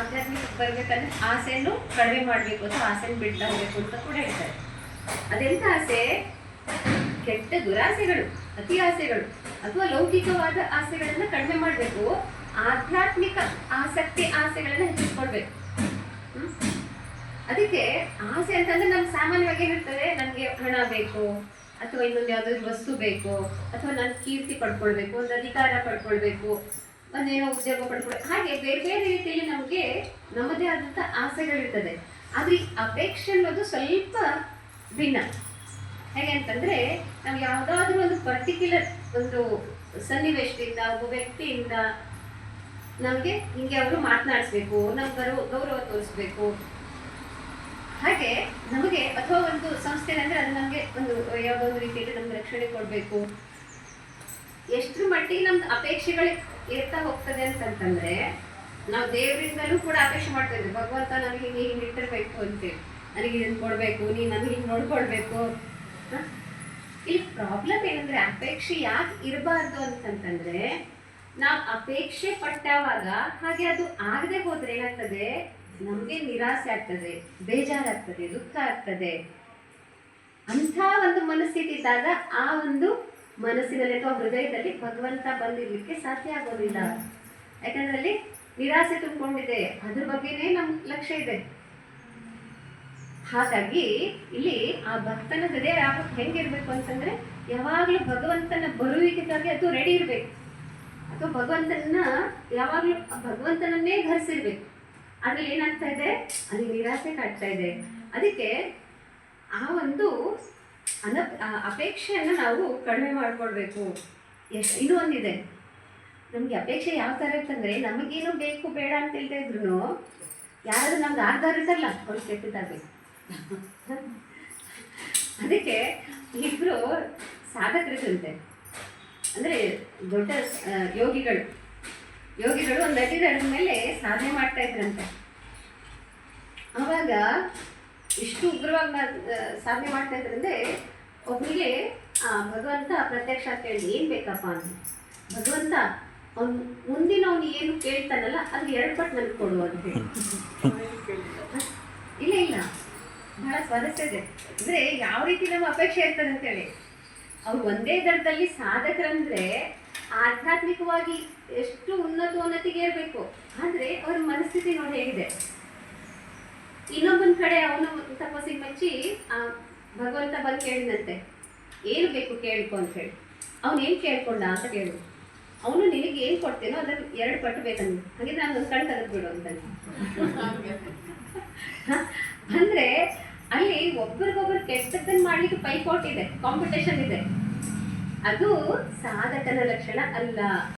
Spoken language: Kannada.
ಆಧ್ಯಾತ್ಮಿಕ ಬರ್ಬೇಕಂದ್ರೆ ಆಸೆಯನ್ನು ಕಡಿಮೆ ಮಾಡಬೇಕು ಅಥವಾ ಆಸೆಯನ್ನು ಬಿಡ್ತಾ ಹೋಗ್ಬೇಕು ಅಂತ ಕೂಡ ಹೇಳ್ತಾರೆ. ಅದೆಂತ ಆಸೆ? ಕೆಟ್ಟ ದುರಾಸೆಗಳು, ಅತಿ ಆಸೆಗಳು ಅಥವಾ ಲೌಕಿಕವಾದ ಆಸೆಗಳನ್ನ ಕಡಿಮೆ ಮಾಡಬೇಕು. ಆಧ್ಯಾತ್ಮಿಕ ಆಸಕ್ತಿ ಆಸೆಗಳನ್ನ ಹೆಚ್ಚಿಸ್ಕೊಳ್ಬೇಕು? ಅದಕ್ಕೆ ಆಸೆ ಅಂತಂದ್ರೆ ನಮ್ಗೆ ಸಾಮಾನ್ಯವಾಗಿ ಏನಿರ್ತದೆ ನನಗೆ ಹಣ ಬೇಕು ಅಥವಾ ಇನ್ನೊಂದು ಯಾವ್ದಾದ್ರು ವಸ್ತು ಬೇಕು ಅಥವಾ ನಾನು ಕೀರ್ತಿ ಪಡ್ಕೊಳ್ಬೇಕು, ಒಂದು ಅಧಿಕಾರ ಪಡ್ಕೊಳ್ಬೇಕು. ಒಂದೇನೋ ಉದ್ಯೋಗ ಪಡ್ಕೊಳ್ಳಿ ಹಾಗೆ ಬೇರೆ ಬೇರೆ ರೀತಿಯಲ್ಲಿ ನಮಗೆ ನಮ್ಮದೇ ಆದಂಥ ಆಸೆಗಳಿರ್ತದೆ. ಆದರೆ ಈ ಅಪೇಕ್ಷೆ ಅನ್ನೋದು ಸ್ವಲ್ಪ ಭಿನ್ನ. ಹೇಗೆ ಅಂತಂದ್ರೆ, ನಾವು ಯಾವುದಾದ್ರೂ ಒಂದು ಪರ್ಟಿಕ್ಯುಲರ್ ಒಂದು ಸನ್ನಿವೇಶದಿಂದ, ಒಬ್ಬ ವ್ಯಕ್ತಿಯಿಂದ ನಮಗೆ ಹಿಂಗೆ ಅವರು ಮಾತನಾಡಿಸ್ಬೇಕು ನಾವು ಗೌರವ ಗೌರವ ತೋರಿಸ್ಬೇಕು. ಹಾಗೆ ನಮಗೆ ಅಥವಾ ಒಂದು ಸಂಸ್ಥೆ ಅಂದ್ರೆ ಅದು ನಮಗೆ ಒಂದು ಯಾವುದೋ ಒಂದು ರೀತಿಯಲ್ಲಿ ನಮ್ಗೆ ರಕ್ಷಣೆ ಕೊಡಬೇಕು. ಎಷ್ಟರ ಮಟ್ಟಿಗೆ ನಮ್ದು ಅಪೇಕ್ಷೆಗಳು ಏರ್ತಾ ಹೋಗ್ತದೆ ಅಂತಂತಂದ್ರೆ ನಾವು ದೇವರಿಂದಲೂ ಕೂಡ ಅಪೇಕ್ಷೆ ಮಾಡ್ತಾ ಭಗವಂತ ನನಗೆ ಹಿಂಗೆ ಹಿಂಗೆ ಇಟ್ಟಿರ್ಬೇಕು ಅಂತೇಳಿ ನನಗೆ ಇದನ್ನು ಕೊಡಬೇಕು, ನೀನು ನನಗೆ ಹಿಂಗೆ ನೋಡ್ಕೊಳ್ಬೇಕು. ಇಲ್ಲಿ ಪ್ರಾಬ್ಲಮ್ ಏನಂದ್ರೆ ಅಪೇಕ್ಷೆ ಯಾಕೆ ಇರಬಾರ್ದು ಅಂತಂತಂದ್ರೆ ನಾವು ಅಪೇಕ್ಷೆ ಪಟ್ಟಾವಾಗ ಹಾಗೆ ಅದು ಆಗದೆ ಹೋದ್ರೆ ಏನಾಗ್ತದೆ? ನಮಗೆ ನಿರಾಸೆ ಆಗ್ತದೆ, ಬೇಜಾರಾಗ್ತದೆ, ದುಃಖ ಆಗ್ತದೆ. ಅಂಥ ಒಂದು ಮನಸ್ಥಿತಿ ಇದ್ದಾಗ ಆ ಒಂದು ಮನಸ್ಸಿನಲ್ಲಿ ಅಥವಾ ಹೃದಯದಲ್ಲಿ ಭಗವಂತ ಬಂದಿರ್ಲಿಕ್ಕೆ ಸಾಧ್ಯ ಆಗೋದಿಲ್ಲ. ಯಾಕಂದ್ರೆ ಅಲ್ಲಿ ನಿರಾಸೆ ತುಂಬಿಕೊಂಡಿದೆ. ಅದ್ರ ಬಗ್ಗೆನೇ ನಮ್ ಲಕ್ಷ್ಯ ಇದೆ. ಹಾಗಾಗಿ ಇಲ್ಲಿ ಆ ಭಕ್ತನ ಹೃದಯ ಯಾವ- ಹೆಂಗಿರ್ಬೇಕು ಅಂತಂದ್ರೆ ಯಾವಾಗ್ಲೂ ಭಗವಂತನ ಬರುವಿಕೆಗಾಗಿ ಅದು ರೆಡಿ ಇರ್ಬೇಕು. ಅಥವಾ ಭಗವಂತನ ಯಾವಾಗ್ಲೂ ಭಗವಂತನನ್ನೇ ಧರಿಸಿರ್ಬೇಕು. ಅದ್ರಲ್ಲಿ ಏನಾಗ್ತಾ ಇದೆ? ಅಲ್ಲಿ ನಿರಾಸೆ ಕಾಡ್ತಾ ಇದೆ. ಅದಕ್ಕೆ ಆ ಒಂದು ಅನ ಅಪೇಕ್ಷೆಯನ್ನು ನಾವು ಕಡಿಮೆ ಮಾಡಿಕೊಳ್ಬೇಕು ಎಸ್ ಇನ್ನೂ ಒಂದಿದೆ. ನಮಗೆ ಅಪೇಕ್ಷೆ ಯಾವ ಥರ ಇತ್ತಂದರೆ, ನಮಗೇನು ಬೇಕು, ಬೇಡ ಅಂತ ಹೇಳ್ತಾ ಇದ್ರು ಯಾರಾದರೂ ನಮ್ಗೆ ಆಧಾರ ಇರ್ತಲ್ಲ ಅವ್ರು ಕೆಟ್ಟದಾಗಬೇಕು ಅದಕ್ಕೆ ಇಬ್ಬರು ಸಾಧಕರಿದ್ದಂತೆ ಅಂದರೆ ದೊಡ್ಡ ಯೋಗಿಗಳು. ಯೋಗಿಗಳು ಒಂದು ದಡದ ಮೇಲೆ ಸಾಧನೆ ಮಾಡ್ತಾ ಇದ್ರಂತೆ. ಆವಾಗ ಇಷ್ಟು ಉಗ್ರವಾಗಿ ಸಾಧನೆ ಮಾಡ್ತಾ ಇದ್ರಂದ್ರೆ ಒಬ್ಬನಿಗೆ ಆ, ಭಗವಂತ ಪ್ರತ್ಯಕ್ಷ ಕೇಳಿ ಏನು ಬೇಕಪ್ಪ ಅಂತ ಭಗವಂತ ಅವ್ನು ಮುಂದಿನ ಅವನು ಏನು ಕೇಳ್ತಾನಲ್ಲ, ಅದು ಎರಡು ಪಟ್ಟು ನನಗೆ ಕೊಡು ಅಂತ ಇಲ್ಲ ಇಲ್ಲ. ಬಹಳ ಸ್ವಾರಸ್ಯ ಇದೆ. ಅಂದ್ರೆ ಯಾವ ರೀತಿ ನಮ್ಮ ಅಪೇಕ್ಷೆ ಇರ್ತದೆ ಅಂತೇಳಿ ಅವ್ರು ಒಂದೇ ದರದಲ್ಲಿ ಸಾಧಕರಂದ್ರೆ ಆಧ್ಯಾತ್ಮಿಕವಾಗಿ ಎಷ್ಟು ಉನ್ನತೋನ್ನತಿಗೆ ಇರಬೇಕು. ಆದ್ರೆ ಅವ್ರ ಮನಸ್ಥಿತಿ ನೋಡಿ ಹೇಗಿದೆ. ಇನ್ನೊಬ್ಬನ ಕಡೆ ಅವನು ತಪಸ್ಸಿಗೆ ಮೆಚ್ಚಿ, ಆ ಭಗವಂತ ಬಂದು ಕೇಳಿದಂತೆ, ಏನು ಬೇಕು ಕೇಳ್ಕೊ ಅಂತ ಹೇಳಿ. ಅವನು ಏನು ಕೇಳ್ಕೊಂಡ ಅಂತ ಕೇಳಿದ್ರು ಅವನು ನಿನಗೆ ಏನು ಕೊಡ್ತೇನೋ ಅದ್ರ ಎರಡು ಪಟ್ಟು ಬೇಕಂದ್ರು. ಹಾಗಿದ್ರೆ ನಾನು ಒಂದು ಕಣ್ ತೆಗೆದು ಬಿಡು ಅಂತ ಅಂದ್ರೆ ಅಲ್ಲಿ ಒಬ್ರಿಗೊಬ್ರು ಕೆಟ್ಟದನ್ನ ಮಾಡ್ಲಿಕ್ಕೆ ಪೈಪೋಟಿ ಇದೆ ಕಾಂಪಿಟೇಷನ್ ಇದೆ. ಅದು ಸಾಧಕನ ಲಕ್ಷಣ ಅಲ್ಲ.